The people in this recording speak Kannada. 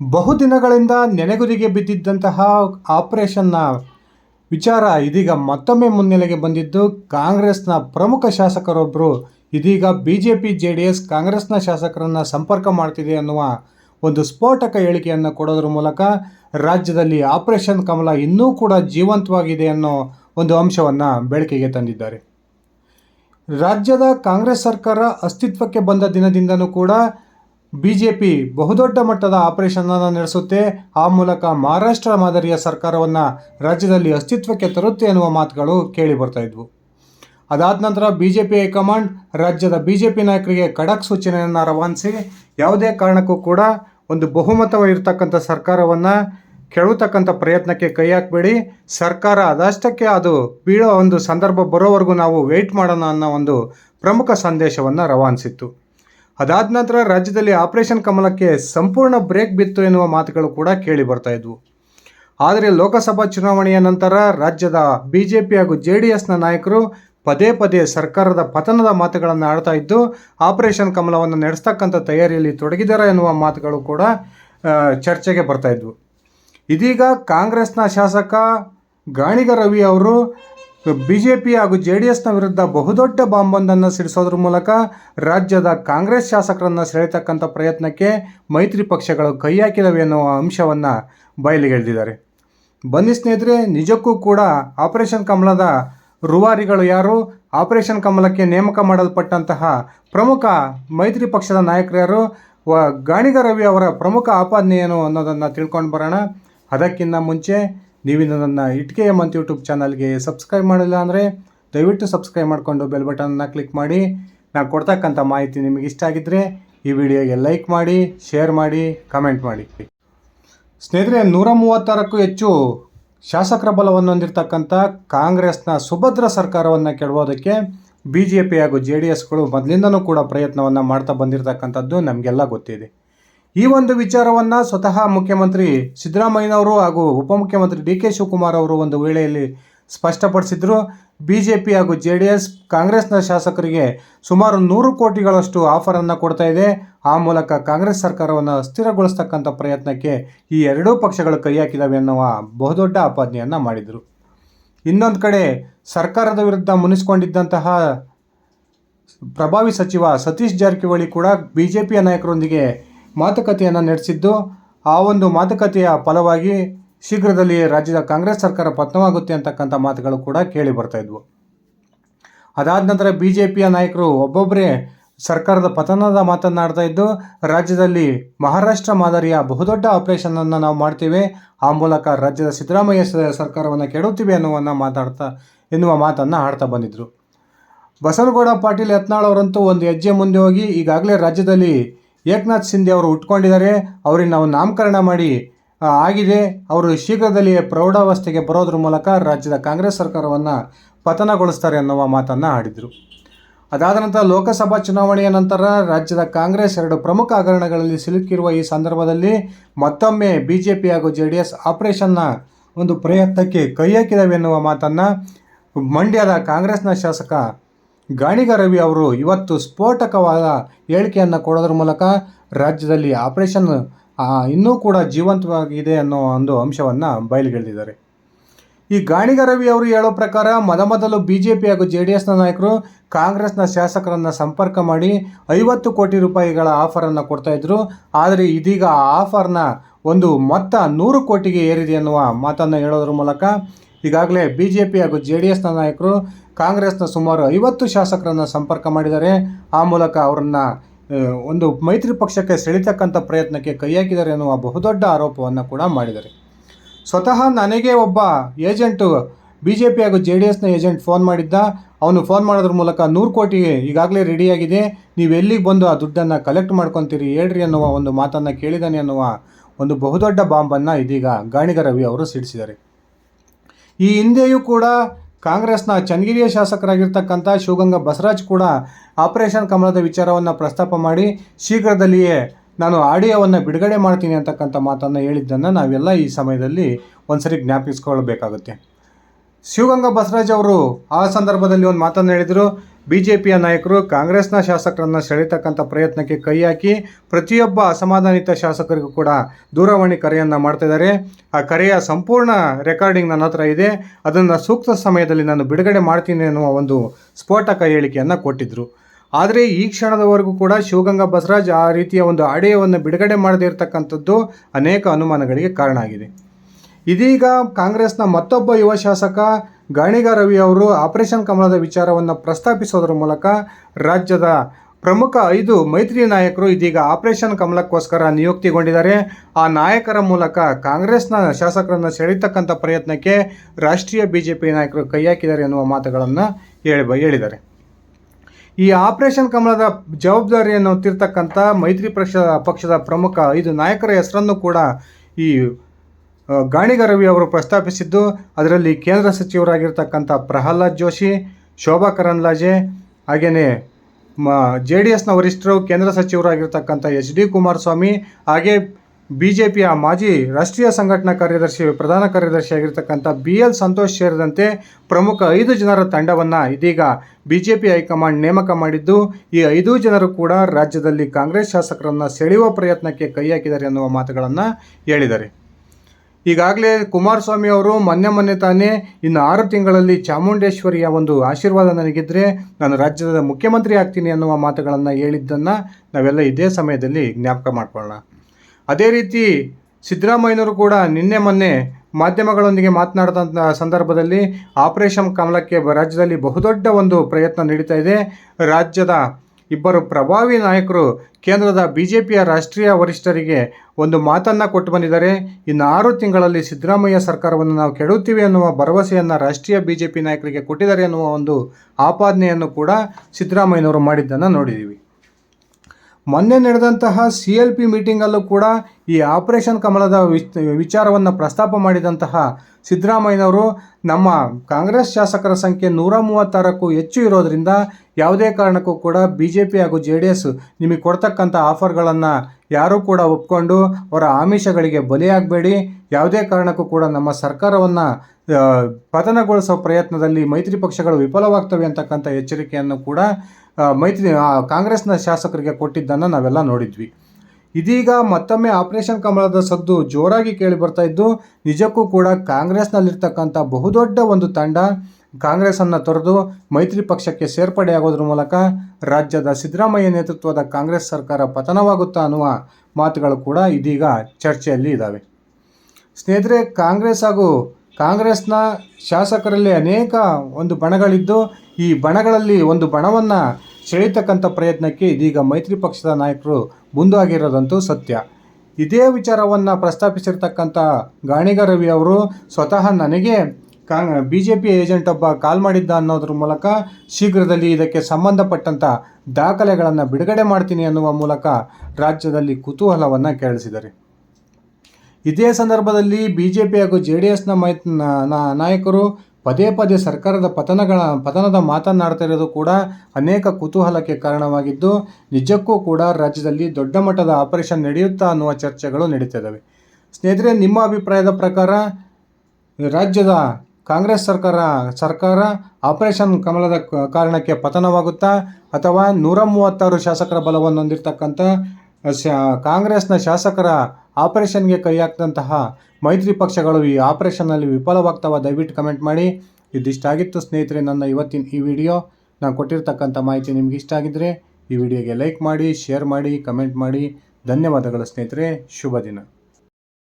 ಬಹುದಿನಗಳಿಂದ ನೆನೆಗುದಿಗೆ ಬಿದ್ದಿದ್ದಂತಹ ಆಪರೇಷನ್ನ ವಿಚಾರ ಇದೀಗ ಮತ್ತೊಮ್ಮೆ ಮುನ್ನೆಲೆಗೆ ಬಂದಿದ್ದು, ಕಾಂಗ್ರೆಸ್ನ ಪ್ರಮುಖ ಶಾಸಕರೊಬ್ಬರು ಇದೀಗ B J P J D S ಕಾಂಗ್ರೆಸ್ನ ಶಾಸಕರನ್ನು ಸಂಪರ್ಕ ಮಾಡ್ತಿದೆ ಅನ್ನುವ ಒಂದು ಸ್ಫೋಟಕ ಹೇಳಿಕೆಯನ್ನು ಕೊಡೋದ್ರ ಮೂಲಕ ರಾಜ್ಯದಲ್ಲಿ ಆಪರೇಷನ್ ಕಮಲ ಇನ್ನೂ ಕೂಡ ಜೀವಂತವಾಗಿದೆ ಅನ್ನೋ ಒಂದು ಅಂಶವನ್ನು ಬೆಳಕಿಗೆ ತಂದಿದ್ದಾರೆ. ರಾಜ್ಯದ ಕಾಂಗ್ರೆಸ್ ಸರ್ಕಾರ ಅಸ್ತಿತ್ವಕ್ಕೆ ಬಂದ ದಿನದಿಂದನೂ ಕೂಡ ಬಿ ಜೆ ಪಿ ಬಹುದೊಡ್ಡ ಮಟ್ಟದ ಆಪರೇಷನನ್ನು ನಡೆಸುತ್ತೆ. ಆ ಮೂಲಕ ಮಹಾರಾಷ್ಟ್ರ ಮಾದರಿಯ ಸರ್ಕಾರವನ್ನು ರಾಜ್ಯದಲ್ಲಿ ಅಸ್ತಿತ್ವಕ್ಕೆ ತರುತ್ತೆ ಎನ್ನುವ ಮಾತುಗಳು ಕೇಳಿ ಬರ್ತಾ ಇದ್ವು. ಅದಾದ ನಂತರ B J P high command ರಾಜ್ಯದ ಬಿ ಜೆ ಪಿ ನಾಯಕರಿಗೆ ಖಡಕ್ ಸೂಚನೆಯನ್ನು ರವಾನಿಸಿ, ಯಾವುದೇ ಕಾರಣಕ್ಕೂ ಕೂಡ ಒಂದು ಬಹುಮತವಿರ್ತಕ್ಕಂಥ ಸರ್ಕಾರವನ್ನು ಕೆಳತಕ್ಕಂಥ ಪ್ರಯತ್ನಕ್ಕೆ ಕೈ ಹಾಕಬೇಡಿ. ಸರ್ಕಾರ ಅದಷ್ಟಕ್ಕೆ ಅದು ಬೀಳೋ ಒಂದು ಸಂದರ್ಭ ಬರೋವರೆಗೂ ನಾವು ವೆಯ್ಟ್ ಮಾಡೋಣ ಅನ್ನೋ ಒಂದು ಪ್ರಮುಖ ಸಂದೇಶವನ್ನು ರವಾನಿಸಿತ್ತು. ಅದಾದ ನಂತರ ರಾಜ್ಯದಲ್ಲಿ ಆಪರೇಷನ್ ಕಮಲಕ್ಕೆ ಸಂಪೂರ್ಣ ಬ್ರೇಕ್ ಬಿತ್ತು ಎನ್ನುವ ಮಾತುಗಳು ಕೂಡ ಕೇಳಿ ಬರ್ತಾ ಇದ್ವು. ಆದರೆ ಲೋಕಸಭಾ ಚುನಾವಣೆಯ ನಂತರ ರಾಜ್ಯದ ಬಿ ಜೆ ಪಿ ಹಾಗೂ ಜೆ ಡಿ ಎಸ್ನ ನಾಯಕರು ಪದೇ ಪದೇ ಸರ್ಕಾರದ ಪತನದ ಮಾತುಗಳನ್ನು ಆಡ್ತಾ ಇದ್ದು, ಆಪರೇಷನ್ ಕಮಲವನ್ನು ನಡೆಸ್ತಕ್ಕಂಥ ತಯಾರಿಯಲ್ಲಿ ತೊಡಗಿದ್ದಾರೆ ಎನ್ನುವ ಮಾತುಗಳು ಕೂಡ ಚರ್ಚೆಗೆ ಬರ್ತಾ ಇದ್ವು. ಇದೀಗ ಕಾಂಗ್ರೆಸ್ನ ಶಾಸಕ ಗಾಣಿಗ ರವಿ ಅವರು ಬಿ ಜೆ ಪಿ ಹಾಗೂ ಜೆ ಡಿ ಎಸ್ನ ವಿರುದ್ಧ ಬಹುದೊಡ್ಡ ಬಾಂಬೊಂದನ್ನು ಸಿಡಿಸೋದ್ರ ಮೂಲಕ ರಾಜ್ಯದ ಕಾಂಗ್ರೆಸ್ ಶಾಸಕರನ್ನು ಸೆಳೆತಕ್ಕಂಥ ಪ್ರಯತ್ನಕ್ಕೆ ಮೈತ್ರಿ ಪಕ್ಷಗಳು ಕೈ ಹಾಕಿದವೆ ಎನ್ನುವ ಅಂಶವನ್ನು ಬಯಲಿಗೆಳೆದಿದ್ದಾರೆ. ಬನ್ನಿ ಸ್ನೇಹಿತರೆ, ನಿಜಕ್ಕೂ ಕೂಡ ಆಪರೇಷನ್ ಕಮಲದ ರೂವಾರಿಗಳು ಯಾರು? ಆಪರೇಷನ್ ಕಮಲಕ್ಕೆ ನೇಮಕ ಮಾಡಲ್ಪಟ್ಟಂತಹ ಪ್ರಮುಖ ಮೈತ್ರಿ ಪಕ್ಷದ ನಾಯಕರು ಯಾರು? ಗಾಣಿಗ ರವಿ ಅವರ ಪ್ರಮುಖ ಆಪಾದನೆ ಏನು ಅನ್ನೋದನ್ನು ತಿಳ್ಕೊಂಡು ಬರೋಣ. ಅದಕ್ಕಿಂತ ಮುಂಚೆ ನೀವಿನ್ನು ನನ್ನ ಇಟ್ಕೆಯ ಮಂತ್ ಯೂಟ್ಯೂಬ್ ಚಾನಲ್ಗೆ ಸಬ್ಸ್ಕ್ರೈಬ್ ಮಾಡಿಲ್ಲ ಅಂದರೆ ದಯವಿಟ್ಟು ಸಬ್ಸ್ಕ್ರೈಬ್ ಮಾಡಿಕೊಂಡು ಬೆಲ್ ಬಟನ್ನ ಕ್ಲಿಕ್ ಮಾಡಿ. ನಾನು ಕೊಡ್ತಕ್ಕಂಥ ಮಾಹಿತಿ ನಿಮಗೆ ಇಷ್ಟ ಆಗಿದ್ದರೆ ಈ ವಿಡಿಯೋಗೆ ಲೈಕ್ ಮಾಡಿ, ಶೇರ್ ಮಾಡಿ, ಕಮೆಂಟ್ ಮಾಡಿ. ಸ್ನೇಹಿತರೆ, ನೂರ ಮೂವತ್ತಾರಕ್ಕೂ ಹೆಚ್ಚು ಶಾಸಕರ ಬಲವನ್ನು ಹೊಂದಿರತಕ್ಕಂಥ ಕಾಂಗ್ರೆಸ್ನ ಸುಭದ್ರ ಸರ್ಕಾರವನ್ನು ಕೆಡವೋದಕ್ಕೆ ಬಿ ಜೆ ಪಿ ಹಾಗೂ ಜೆ ಡಿ ಎಸ್ಗಳು ಮೊದಲಿಂದನೂ ಕೂಡ ಪ್ರಯತ್ನವನ್ನು ಮಾಡ್ತಾ ಬಂದಿರತಕ್ಕಂಥದ್ದು ನಮಗೆಲ್ಲ ಗೊತ್ತಿದೆ. ಈ ಒಂದು ವಿಚಾರವನ್ನು ಸ್ವತಃ ಮುಖ್ಯಮಂತ್ರಿ ಸಿದ್ದರಾಮಯ್ಯನವರು ಹಾಗೂ ಉಪಮುಖ್ಯಮಂತ್ರಿ ಡಿ ಕೆ ಶಿವಕುಮಾರ್ ಅವರು ಒಂದು ವೇಳೆಯಲ್ಲಿ ಸ್ಪಷ್ಟಪಡಿಸಿದ್ರು. ಬಿ ಜೆ ಪಿ ಹಾಗೂ ಜೆ ಡಿ ಎಸ್ ಕಾಂಗ್ರೆಸ್ನ ಶಾಸಕರಿಗೆ ಸುಮಾರು ನೂರು ಕೋಟಿಗಳಷ್ಟು ಆಫರನ್ನು ಕೊಡ್ತಾ ಇದೆ. ಆ ಮೂಲಕ ಕಾಂಗ್ರೆಸ್ ಸರ್ಕಾರವನ್ನು ಅಸ್ಥಿರಗೊಳಿಸ್ತಕ್ಕಂಥ ಪ್ರಯತ್ನಕ್ಕೆ ಈ ಎರಡೂ ಪಕ್ಷಗಳು ಕೈ ಹಾಕಿದಾವೆ ಅನ್ನುವ ಬಹುದೊಡ್ಡ ಆಪಾದನೆಯನ್ನು ಮಾಡಿದರು. ಇನ್ನೊಂದು ಕಡೆ ಸರ್ಕಾರದ ವಿರುದ್ಧ ಮುನಿಸಿಕೊಂಡಿದ್ದಂತಹ ಪ್ರಭಾವಿ ಸಚಿವ ಸತೀಶ್ ಜಾರಕಿಹೊಳಿ ಕೂಡ ಬಿ ಜೆ ಪಿಯ ನಾಯಕರೊಂದಿಗೆ ಮಾತುಕತೆಯನ್ನು ನಡೆಸಿದ್ದು, ಆ ಒಂದು ಮಾತುಕತೆಯ ಫಲವಾಗಿ ಶೀಘ್ರದಲ್ಲಿ ರಾಜ್ಯದ ಕಾಂಗ್ರೆಸ್ ಸರ್ಕಾರ ಪತನವಾಗುತ್ತೆ ಅಂತಕ್ಕಂಥ ಮಾತುಗಳು ಕೂಡ ಕೇಳಿ ಬರ್ತಾ ಇದ್ವು. ಅದಾದ ನಂತರ ಬಿ ಜೆ ಪಿಯ ನಾಯಕರು ಒಬ್ಬೊಬ್ಬರೇ ಸರ್ಕಾರದ ಪತನದ ಮಾತನ್ನಾಡ್ತಾ ಇದ್ದು, ರಾಜ್ಯದಲ್ಲಿ ಮಹಾರಾಷ್ಟ್ರ ಮಾದರಿಯ ಬಹುದೊಡ್ಡ ಆಪರೇಷನನ್ನು ನಾವು ಮಾಡ್ತೀವಿ, ಆ ಮೂಲಕ ರಾಜ್ಯದ ಸಿದ್ದರಾಮಯ್ಯ ಸರ್ಕಾರವನ್ನು ಕೆಡುತ್ತೀವಿ ಅನ್ನುವನ್ನ ಮಾತಾಡ್ತಾ, ಎನ್ನುವ ಮಾತನ್ನು ಆಡ್ತಾ ಬಂದಿದ್ದರು ಬಸವನಗೌಡ ಪಾಟೀಲ್ ಯತ್ನಾಳ್ ಅವರಂತೂ ಒಂದು ಹೆಜ್ಜೆ ಮುಂದೆ ಹೋಗಿ ಈಗಾಗಲೇ ರಾಜ್ಯದಲ್ಲಿ ಏಕನಾಥ್ ಶಿಂದೆ ಅವರು ಉಟ್ಕೊಂಡಿದ್ದಾರೆ. ಅವರಿಗೆ ನಾವು ನಾಮಕರಣ ಮಾಡಿ ಆಗಿದೆ. ಅವರು ಶೀಘ್ರದಲ್ಲಿಯೇ ಪ್ರೌಢಾವಸ್ಥೆಗೆ ಬರೋದ್ರ ಮೂಲಕ ರಾಜ್ಯದ ಕಾಂಗ್ರೆಸ್ ಸರ್ಕಾರವನ್ನು ಪತನಗೊಳಿಸ್ತಾರೆ ಅನ್ನುವ ಮಾತನ್ನು ಆಡಿದರು. ಅದಾದ ನಂತರ ಲೋಕಸಭಾ ಚುನಾವಣೆಯ ನಂತರ ರಾಜ್ಯದ ಕಾಂಗ್ರೆಸ್ ಎರಡು ಪ್ರಮುಖ ಹಗರಣಗಳಲ್ಲಿ ಸಿಲುಕಿರುವ ಈ ಸಂದರ್ಭದಲ್ಲಿ ಮತ್ತೊಮ್ಮೆ ಬಿ ಜೆ ಪಿ ಹಾಗೂ ಜೆ ಡಿ ಎಸ್ ಆಪರೇಷನ್ನ ಒಂದು ಪ್ರಯತ್ನಕ್ಕೆ ಕೈ ಹಾಕಿದವೆ ಎನ್ನುವ ಮಾತನ್ನು ಮಂಡ್ಯದ ಕಾಂಗ್ರೆಸ್ನ ಶಾಸಕ ಗಾಣಿಗ ರವಿ ಅವರು ಇವತ್ತು ಸ್ಫೋಟಕವಾದ ಹೇಳಿಕೆಯನ್ನು ಕೊಡೋದ್ರ ಮೂಲಕ ರಾಜ್ಯದಲ್ಲಿ ಆಪರೇಷನ್ ಇನ್ನೂ ಕೂಡ ಜೀವಂತವಾಗಿದೆ ಅನ್ನೋ ಒಂದು ಅಂಶವನ್ನು ಬಯಲುಗೆಳೆದಿದ್ದಾರೆ. ಈ ಗಾಣಿಗ ರವಿ ಅವರು ಹೇಳೋ ಪ್ರಕಾರ ಮೊದಮೊದಲು ಬಿ ಜೆ ಪಿ ಹಾಗೂ ಜೆ ಡಿ ಎಸ್ನ ನಾಯಕರು ಕಾಂಗ್ರೆಸ್ನ ಶಾಸಕರನ್ನು ಸಂಪರ್ಕ ಮಾಡಿ ಐವತ್ತು ಕೋಟಿ ರೂಪಾಯಿಗಳ ಆಫರನ್ನು ಇದ್ದರು ಆದರೆ ಇದೀಗ ಆ ಆಫರ್ನ ಒಂದು ಮೊತ್ತ ನೂರು ಕೋಟಿಗೆ ಏರಿದೆ ಎನ್ನುವ ಮಾತನ್ನು ಹೇಳೋದ್ರ ಮೂಲಕ ಈಗಾಗಲೇ ಬಿ ಜೆ ಪಿ ಹಾಗೂ ಜೆ ಡಿ ಎಸ್ನ ನಾಯಕರು ಕಾಂಗ್ರೆಸ್ನ ಸುಮಾರು ಐವತ್ತು ಶಾಸಕರನ್ನು ಸಂಪರ್ಕ ಮಾಡಿದ್ದಾರೆ. ಆ ಮೂಲಕ ಅವರನ್ನು ಒಂದು ಮೈತ್ರಿ ಪಕ್ಷಕ್ಕೆ ಸೆಳಿತಕ್ಕಂಥ ಪ್ರಯತ್ನಕ್ಕೆ ಕೈ ಹಾಕಿದ್ದಾರೆ ಎನ್ನುವ ಬಹುದೊಡ್ಡ ಆರೋಪವನ್ನು ಕೂಡ ಮಾಡಿದ್ದಾರೆ. ಸ್ವತಃ ನನಗೆ ಒಬ್ಬ ಏಜೆಂಟು ಬಿ ಜೆ ಪಿ ಹಾಗೂ ಜೆ ಡಿ ಎಸ್ನ ಏಜೆಂಟ್ ಫೋನ್ ಮಾಡಿದ್ದ. ಅವನು ಫೋನ್ ಮಾಡೋದ್ರ ಮೂಲಕ ನೂರು ಕೋಟಿ ಈಗಾಗಲೇ ರೆಡಿಯಾಗಿದೆ. ನೀವು ಎಲ್ಲಿಗೆ ಬಂದು ಆ ದುಡ್ಡನ್ನು ಕಲೆಕ್ಟ್ ಮಾಡ್ಕೊತೀರಿ, ಹೇಳ್ರಿ ಅನ್ನುವ ಒಂದು ಮಾತನ್ನು ಕೇಳಿದ್ದಾನೆ ಅನ್ನುವ ಒಂದು ಬಹುದೊಡ್ಡ ಬಾಂಬನ್ನು ಇದೀಗ ಗಾಣಿಗ ರವಿ ಅವರು ಸಿಡಿಸಿದ್ದಾರೆ. ಈ ಹಿಂದೆಯೂ ಕೂಡ ಕಾಂಗ್ರೆಸ್ನ ಚನ್ನಗಿರಿಯ ಶಾಸಕರಾಗಿರ್ತಕ್ಕಂಥ ಶಿವಗಂಗಾ ಬಸವರಾಜ್ ಕೂಡ ಆಪರೇಷನ್ ಕಮಲದ ವಿಚಾರವನ್ನು ಪ್ರಸ್ತಾಪ ಮಾಡಿ ಶೀಘ್ರದಲ್ಲಿಯೇ ನಾನು ಆಡಿಯೋವನ್ನು ಬಿಡುಗಡೆ ಮಾಡ್ತೀನಿ ಅಂತಕ್ಕಂಥ ಮಾತನ್ನು ಹೇಳಿದ್ದನ್ನು ನಾವೆಲ್ಲ ಈ ಸಮಯದಲ್ಲಿ ಒಂದ್ಸರಿ ಜ್ಞಾಪಿಸ್ಕೊಳ್ಬೇಕಾಗುತ್ತೆ. ಶಿವಗಂಗಾ ಬಸವರಾಜ್ ಅವರು ಆ ಸಂದರ್ಭದಲ್ಲಿ ಒಂದು ಮಾತನ್ನು ಹೇಳಿದರು. ಬಿ ಜೆ ಪಿಯ ನಾಯಕರು ಕಾಂಗ್ರೆಸ್ನ ಶಾಸಕರನ್ನು ಸೆಳೆತಕ್ಕಂಥ ಪ್ರಯತ್ನಕ್ಕೆ ಕೈ ಹಾಕಿ ಪ್ರತಿಯೊಬ್ಬ ಅಸಮಾಧಾನಿತ ಶಾಸಕರಿಗೂ ಕೂಡ ದೂರವಾಣಿ ಕರೆಯನ್ನು ಮಾಡ್ತಿದ್ದಾರೆ ಆ ಕರೆಯ ಸಂಪೂರ್ಣ ರೆಕಾರ್ಡಿಂಗ್ ನನ್ನ ಹತ್ರ ಇದೆ. ಅದನ್ನು ಸೂಕ್ತ ಸಮಯದಲ್ಲಿ ನಾನು ಬಿಡುಗಡೆ ಮಾಡ್ತೀನಿ ಅನ್ನುವ ಒಂದು ಸ್ಫೋಟಕ ಹೇಳಿಕೆಯನ್ನು ಕೊಟ್ಟಿದ್ದರು ಆದರೆ ಈ ಕ್ಷಣದವರೆಗೂ ಕೂಡ ಶಿವಗಂಗಾ ಬಸವರಾಜ್ ಆ ರೀತಿಯ ಒಂದು ಆಡಿಯೋವನ್ನು ಬಿಡುಗಡೆ ಮಾಡದೇ ಇರತಕ್ಕಂಥದ್ದು ಅನೇಕ ಅನುಮಾನಗಳಿಗೆ ಕಾರಣ ಆಗಿದೆ. ಇದೀಗ ಕಾಂಗ್ರೆಸ್ನ ಮತ್ತೊಬ್ಬ ಯುವ ಶಾಸಕ ಗಾಣಿಗ ರವಿ ಅವರು ಆಪರೇಷನ್ ಕಮಲದ ವಿಚಾರವನ್ನು ಪ್ರಸ್ತಾಪಿಸೋದ್ರ ಮೂಲಕ ರಾಜ್ಯದ ಪ್ರಮುಖ ಐದು ಮೈತ್ರಿ ನಾಯಕರು ಇದೀಗ ಆಪರೇಷನ್ ಕಮಲಕ್ಕೋಸ್ಕರ ನಿಯುಕ್ತಿಗೊಂಡಿದ್ದಾರೆ. ಆ ನಾಯಕರ ಮೂಲಕ ಕಾಂಗ್ರೆಸ್ನ ಶಾಸಕರನ್ನು ಸೆಳೀತಕ್ಕಂಥ ಪ್ರಯತ್ನಕ್ಕೆ ರಾಷ್ಟ್ರೀಯ ಬಿ ಜೆ ಪಿ ನಾಯಕರು ಕೈ ಹಾಕಿದ್ದಾರೆ ಎನ್ನುವ ಮಾತುಗಳನ್ನು ಹೇಳಿ ಹೇಳಿದ್ದಾರೆ. ಈ ಆಪರೇಷನ್ ಕಮಲದ ಜವಾಬ್ದಾರಿಯನ್ನು ಹೊತ್ತಿರ್ತಕ್ಕಂಥ ಮೈತ್ರಿ ಪಕ್ಷ ಪಕ್ಷದ ಪ್ರಮುಖ ಐದು ನಾಯಕರ ಹೆಸರನ್ನು ಕೂಡ ಈ ಗಾಣಿಗ ರವಿ ಅವರು ಪ್ರಸ್ತಾಪಿಸಿದ್ದು ಅದರಲ್ಲಿ ಕೇಂದ್ರ ಸಚಿವರಾಗಿರ್ತಕ್ಕಂಥ ಪ್ರಹ್ಲಾದ್ ಜೋಶಿ, ಶೋಭಾ ಕರಂದ್ಲಾಜೆ ಹಾಗೆಯೇ ಮ ಜೆ ಡಿ ಎಸ್ನ ವರಿಷ್ಠರು, ಕೇಂದ್ರ ಸಚಿವರಾಗಿರ್ತಕ್ಕಂಥ ಎಚ್ ಡಿ ಕುಮಾರಸ್ವಾಮಿ, ಹಾಗೆ ಬಿ ಜೆ ಪಿಯ ಮಾಜಿ ರಾಷ್ಟ್ರೀಯ ಸಂಘಟನಾ ಕಾರ್ಯದರ್ಶಿ, ಪ್ರಧಾನ ಕಾರ್ಯದರ್ಶಿ ಆಗಿರ್ತಕ್ಕಂಥ ಬಿ ಎಲ್ ಸಂತೋಷ್ ಸೇರಿದಂತೆ ಪ್ರಮುಖ ಐದು ಜನರ ತಂಡವನ್ನು ಇದೀಗ ಬಿ ಜೆ ಪಿ ಹೈಕಮಾಂಡ್ ನೇಮಕ ಮಾಡಿದ್ದು, ಈ ಐದು ಜನರು ಕೂಡ ರಾಜ್ಯದಲ್ಲಿ ಕಾಂಗ್ರೆಸ್ ಶಾಸಕರನ್ನು ಸೆಳೆಯುವ ಪ್ರಯತ್ನಕ್ಕೆ ಕೈ ಹಾಕಿದ್ದಾರೆ ಎನ್ನುವ ಮಾತುಗಳನ್ನು ಹೇಳಿದ್ದಾರೆ. ಈಗಾಗಲೇ ಕುಮಾರಸ್ವಾಮಿ ಅವರು ಮೊನ್ನೆ ಮೊನ್ನೆ ತಾನೇ ಇನ್ನು ಆರು ತಿಂಗಳಲ್ಲಿ ಚಾಮುಂಡೇಶ್ವರಿಯ ಒಂದು ಆಶೀರ್ವಾದ ನನಗಿದ್ದರೆ ನಾನು ರಾಜ್ಯದ ಮುಖ್ಯಮಂತ್ರಿ ಆಗ್ತೀನಿ ಅನ್ನುವ ಮಾತುಗಳನ್ನು ಹೇಳಿದ್ದನ್ನು ನಾವೆಲ್ಲ ಇದೇ ಸಮಯದಲ್ಲಿ ಜ್ಞಾಪಕ ಮಾಡ್ಕೊಳ್ಳೋಣ. ಅದೇ ರೀತಿ ಸಿದ್ದರಾಮಯ್ಯನವರು ಕೂಡ ನಿನ್ನೆ ಮೊನ್ನೆ ಮಾಧ್ಯಮಗಳೊಂದಿಗೆ ಮಾತನಾಡಿದಂಥ ಸಂದರ್ಭದಲ್ಲಿ ಆಪರೇಷನ್ ಕಮಲಕ್ಕೆ ರಾಜ್ಯದಲ್ಲಿ ಬಹುದೊಡ್ಡ ಒಂದು ಪ್ರಯತ್ನ ನಡೀತಾ ಇದೆ. ರಾಜ್ಯದ ಇಬ್ಬರು ಪ್ರಭಾವಿ ನಾಯಕರು ಕೇಂದ್ರದ ಬಿ ಜೆ ಪಿಯ ರಾಷ್ಟ್ರೀಯ ವರಿಷ್ಠರಿಗೆ ಒಂದು ಮಾತನ್ನು ಕೊಟ್ಟು ಬಂದಿದ್ದಾರೆ. ಇನ್ನು ಆರು ತಿಂಗಳಲ್ಲಿ ಸಿದ್ದರಾಮಯ್ಯ ಸರ್ಕಾರವನ್ನು ನಾವು ಕೆಡುತ್ತೀವಿ ಅನ್ನುವ ಭರವಸೆಯನ್ನು ರಾಷ್ಟ್ರೀಯ ಬಿ ಜೆ ಪಿ ನಾಯಕರಿಗೆ ಕೊಟ್ಟಿದ್ದಾರೆ ಅನ್ನುವ ಒಂದು ಆಪಾದನೆಯನ್ನು ಕೂಡ ಸಿದ್ದರಾಮಯ್ಯನವರು ಮಾಡಿದ್ದನ್ನು ನೋಡಿದ್ದೀವಿ. ಮೊನ್ನೆ ನಡೆದಂತಹ ಸಿ ಎಲ್ ಪಿ ಮೀಟಿಂಗಲ್ಲೂ ಕೂಡ ಈ ಆಪರೇಷನ್ ಕಮಲದ ವಿಚ್, ವಿಚಾರವನ್ನು ಪ್ರಸ್ತಾಪ ಮಾಡಿದಂತಹ ಸಿದ್ದರಾಮಯ್ಯನವರು ನಮ್ಮ ಕಾಂಗ್ರೆಸ್ ಶಾಸಕರ ಸಂಖ್ಯೆ ನೂರ ಮೂವತ್ತಾರಕ್ಕೂ ಹೆಚ್ಚು ಇರೋದರಿಂದ ಯಾವುದೇ ಕಾರಣಕ್ಕೂ ಕೂಡ ಬಿ ಜೆ ಪಿ ಹಾಗೂ ಜೆ ಡಿ ಎಸ್ ನಿಮಗೆ ಕೊಡ್ತಕ್ಕಂಥ ಆಫರ್ಗಳನ್ನು ಯಾರೂ ಕೂಡ ಒಪ್ಕೊಂಡು ಅವರ ಆಮಿಷಗಳಿಗೆ ಬಲಿಯಾಗಬೇಡಿ. ಯಾವುದೇ ಕಾರಣಕ್ಕೂ ಕೂಡ ನಮ್ಮ ಸರ್ಕಾರವನ್ನು ಪತನಗೊಳಿಸೋ ಪ್ರಯತ್ನದಲ್ಲಿ ಮೈತ್ರಿ ಪಕ್ಷಗಳು ವಿಫಲವಾಗ್ತವೆ ಅಂತಕ್ಕಂಥ ಎಚ್ಚರಿಕೆಯನ್ನು ಕೂಡ ಮೈತ್ರಿ ಕಾಂಗ್ರೆಸ್ನ ಶಾಸಕರಿಗೆ ಕೊಟ್ಟಿದ್ದನ್ನು ನಾವೆಲ್ಲ ನೋಡಿದ್ವಿ. ಇದೀಗ ಮತ್ತೊಮ್ಮೆ ಆಪರೇಷನ್ ಕಮಲದ ಸದ್ದು ಜೋರಾಗಿ ಕೇಳಿ ಬರ್ತಾ ಇದ್ದು, ನಿಜಕ್ಕೂ ಕೂಡ ಕಾಂಗ್ರೆಸ್ನಲ್ಲಿರ್ತಕ್ಕಂಥ ಬಹುದೊಡ್ಡ ಒಂದು ತಂಡ ಕಾಂಗ್ರೆಸ್ಸನ್ನು ತೊರೆದು ಮೈತ್ರಿ ಪಕ್ಷಕ್ಕೆ ಸೇರ್ಪಡೆಯಾಗೋದ್ರ ಮೂಲಕ ರಾಜ್ಯದ ಸಿದ್ದರಾಮಯ್ಯ ನೇತೃತ್ವದ ಕಾಂಗ್ರೆಸ್ ಸರ್ಕಾರ ಪತನವಾಗುತ್ತಾ ಅನ್ನುವ ಮಾತುಗಳು ಕೂಡ ಇದೀಗ ಚರ್ಚೆಯಲ್ಲಿ ಇದ್ದಾವೆ ಸ್ನೇಹಿತರೆ, ಕಾಂಗ್ರೆಸ್ ಹಾಗೂ ಕಾಂಗ್ರೆಸ್ನ ಶಾಸಕರಲ್ಲಿ ಅನೇಕ ಒಂದು ಬಣಗಳಿದ್ದು, ಈ ಬಣಗಳಲ್ಲಿ ಒಂದು ಬಣವನ್ನು ಸೆಳೀತಕ್ಕಂಥ ಪ್ರಯತ್ನಕ್ಕೆ ಇದೀಗ ಮೈತ್ರಿ ಪಕ್ಷದ ನಾಯಕರು ಮುಂದಾಗಿರೋದಂತೂ ಸತ್ಯ. ಇದೇ ವಿಚಾರವನ್ನು ಪ್ರಸ್ತಾಪಿಸಿರ್ತಕ್ಕಂಥ ಗಾಣಿಗ ರವಿ ಅವರು ಸ್ವತಃ ನನಗೆ ಕಾ ಬಿ ಜೆ ಪಿ ಏಜೆಂಟ್ ಒಬ್ಬ ಕಾಲ್ ಮಾಡಿದ್ದ ಅನ್ನೋದ್ರ ಮೂಲಕ ಶೀಘ್ರದಲ್ಲಿ ಇದಕ್ಕೆ ಸಂಬಂಧಪಟ್ಟಂಥ ದಾಖಲೆಗಳನ್ನು ಬಿಡುಗಡೆ ಮಾಡ್ತೀನಿ ಅನ್ನುವ ಮೂಲಕ ರಾಜ್ಯದಲ್ಲಿ ಕುತೂಹಲವನ್ನು ಕೇಳಿಸಿದ್ದಾರೆ. ಇದೇ ಸಂದರ್ಭದಲ್ಲಿ ಬಿ ಜೆ ಪಿ ಹಾಗೂ ಜೆ ಡಿ ಎಸ್ನ ಮೈ ನಾಯಕರು ಪದೇ ಪದೇ ಸರ್ಕಾರದ ಪತನಗಳ ಪತನದ ಮಾತನ್ನಾಡ್ತಿರೋದು ಕೂಡ ಅನೇಕ ಕುತೂಹಲಕ್ಕೆ ಕಾರಣವಾಗಿದ್ದು, ನಿಜಕ್ಕೂ ಕೂಡ ರಾಜ್ಯದಲ್ಲಿ ದೊಡ್ಡ ಮಟ್ಟದ ಆಪರೇಷನ್ ನಡೆಯುತ್ತಾ ಅನ್ನುವ ಚರ್ಚೆಗಳು ನಡೀತಿದ್ದಾವೆ. ಸ್ನೇಹಿತರೆ, ನಿಮ್ಮ ಅಭಿಪ್ರಾಯದ ಪ್ರಕಾರ ರಾಜ್ಯದ ಕಾಂಗ್ರೆಸ್ ಸರ್ಕಾರ ಸರ್ಕಾರ ಆಪರೇಷನ್ ಕಮಲದ ಕಾರಣಕ್ಕೆ ಪತನವಾಗುತ್ತಾ, ಅಥವಾ ನೂರ ಮೂವತ್ತಾರು ಶಾಸಕರ ಬಲವನ್ನು ಹೊಂದಿರತಕ್ಕಂಥ ಕಾಂಗ್ರೆಸ್ನ ಶಾಸಕರ ಆಪರೇಷನ್ಗೆ ಕೈ ಹಾಕಿದಂತಹ ಮೈತ್ರಿ ಪಕ್ಷಗಳು ಈ ಆಪರೇಷನ್ನಲ್ಲಿ ವಿಫಲವಾಗ್ತಾವ ದಯವಿಟ್ಟು ಕಮೆಂಟ್ ಮಾಡಿ. ಇದಿಷ್ಟಾಗಿತ್ತು ಸ್ನೇಹಿತರೆ ನನ್ನ ಇವತ್ತಿನ ಈ ವಿಡಿಯೋ. ನಾನು ಕೊಟ್ಟಿರ್ತಕ್ಕಂಥ ಮಾಹಿತಿ ನಿಮ್ಗೆ ಇಷ್ಟ ಆಗಿದ್ದರೆ ಈ ವಿಡಿಯೋಗೆ ಲೈಕ್ ಮಾಡಿ, ಶೇರ್ ಮಾಡಿ, ಕಮೆಂಟ್ ಮಾಡಿ. ಧನ್ಯವಾದಗಳು ಸ್ನೇಹಿತರೆ. ಶುಭ ದಿನ.